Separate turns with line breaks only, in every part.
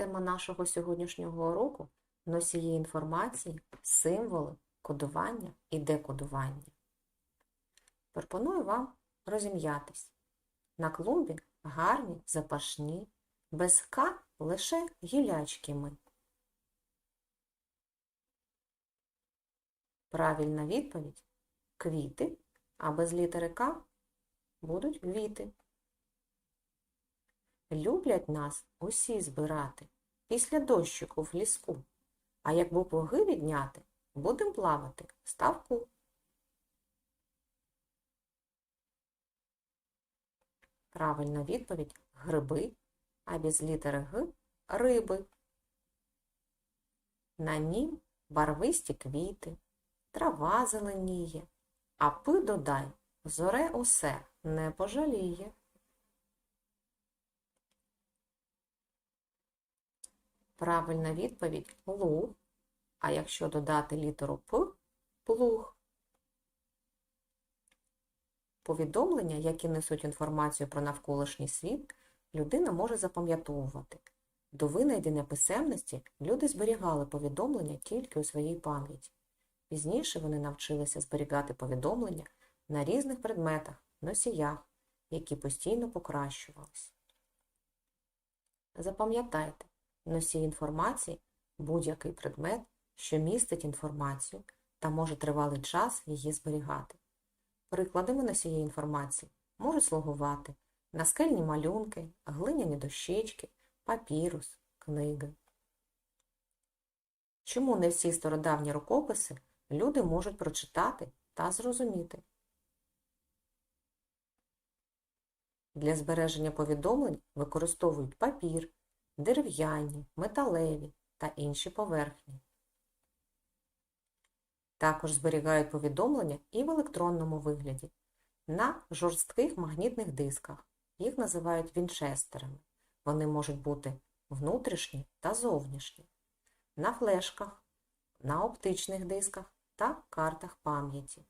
Тема нашого сьогоднішнього уроку носії інформації, символи, кодування і декодування. Пропоную вам розім'ятись. На клумбі гарні, запашні, без К лише гілячки ми. Правильна відповідь квіти, а без літери К будуть квіти. Люблять нас усі збирати після дощику в ліску. А як буквоги відняти, будем плавати в ставку. Правильна відповідь гриби, а без літери Г риби. На нім барвисті квіти, трава зеленіє, а пи додай, зоре усе не пожаліє. Правильна відповідь луг, а якщо додати літеру П плуг. Повідомлення, які несуть інформацію про навколишній світ, людина може запам'ятовувати. До винайдення писемності люди зберігали повідомлення тільки у своїй пам'яті. Пізніше вони навчилися зберігати повідомлення на різних предметах, носіях, які постійно покращувалися. Запам'ятайте, носій інформації будь-який предмет, що містить інформацію та може тривалий час її зберігати. Прикладами носієї інформації можуть слугувати наскельні малюнки, глиняні дощечки, папірус, книги. Чому не всі стародавні рукописи люди можуть прочитати та зрозуміти? Для збереження повідомлень використовують папір, дерев'яні, металеві та інші поверхні. Також зберігають повідомлення і в електронному вигляді на жорстких магнітних дисках. Їх називають вінчестерами. Вони можуть бути внутрішні та зовнішні, на флешках, на оптичних дисках та картах пам'яті.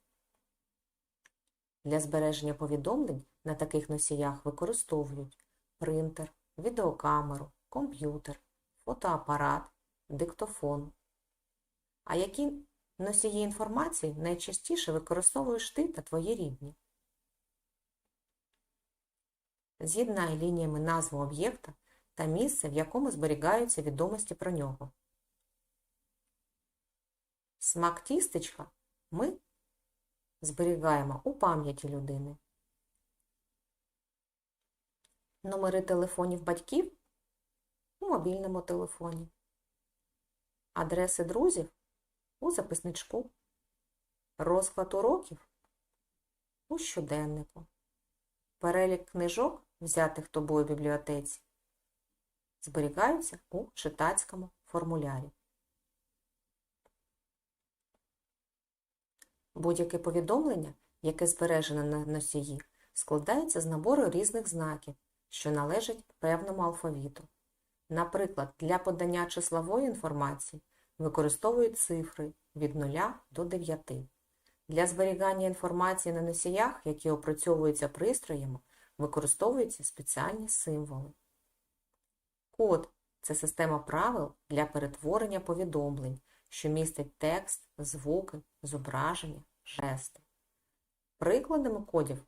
Для збереження повідомлень на таких носіях використовують принтер, відеокамеру, комп'ютер, фотоапарат, диктофон. А які носії інформації найчастіше використовуєш ти та твої рідні? З'єднай лініями назву об'єкта та місце, в якому зберігаються відомості про нього. Смак тістечка ми зберігаємо у пам'яті людини. Номери телефонів батьків мобільному телефоні. Адреси друзів у записничку. Розклад уроків у щоденнику. Перелік книжок, взятих тобою в бібліотеці, зберігаються у читацькому формулярі. Будь-яке повідомлення, яке збережене на носії, складається з набору різних знаків, що належать певному алфавіту. Наприклад, для подання числової інформації використовують цифри від 0 до 9. Для зберігання інформації на носіях, які опрацьовуються пристроями, використовуються спеціальні символи. Код це система правил для перетворення повідомлень, що містять текст, звуки, зображення, жести. Прикладами кодів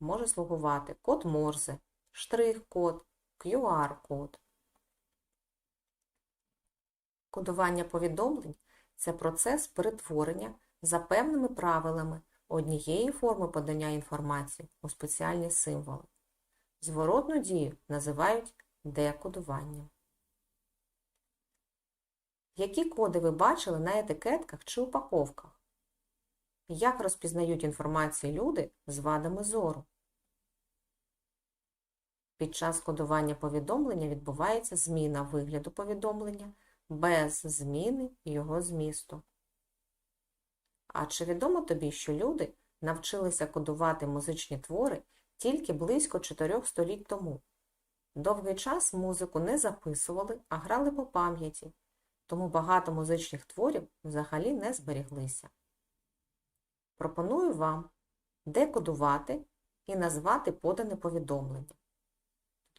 може слугувати код Морзе, штрих-код, QR-код. Кодування повідомлень це процес перетворення за певними правилами однієї форми подання інформації у спеціальні символи. Зворотну дію називають декодуванням. Які коди ви бачили на етикетках чи упаковках? Як розпізнають інформацію люди з вадами зору? Під час кодування повідомлення відбувається зміна вигляду повідомлення без зміни його змісту. А чи відомо тобі, що люди навчилися кодувати музичні твори тільки близько чотирьох століть тому? Довгий час музику не записували, а грали по пам'яті, тому багато музичних творів взагалі не зберіглися. Пропоную вам декодувати і назвати подане повідомлення.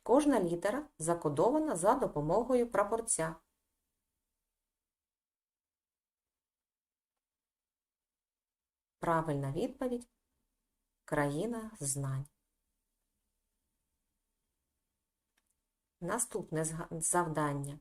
Кожна літера закодована за допомогою прапорця. Правильна відповідь країна знань. Наступне завдання.